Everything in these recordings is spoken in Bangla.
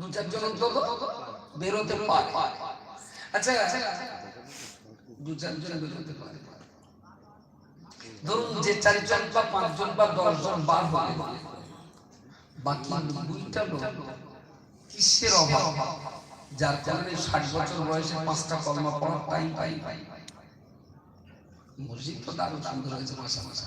দু চারজন অন্তত বেরোতে পারে। আচ্ছা দু চারজন বেরোতে পারে। ধরুন যে চারজন বা পাঁচজন বা দশজন বার কিসের অভাব? যার কারণে ষাট বছর বয়সে পাঁচটা কর্ম পড়ার টাইম পাই। পাই মসজিদ তো দারুণ সুন্দর হয়েছে মাসা মাসা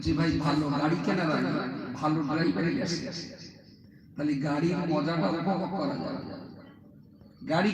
বলছি, ভাই, ভালো গাড়ি কেনার আগে ভালো ড্রাইভারের কাছে তাহলে গাড়ির মজাটা উপভোগ করা যাবে। গাড়ি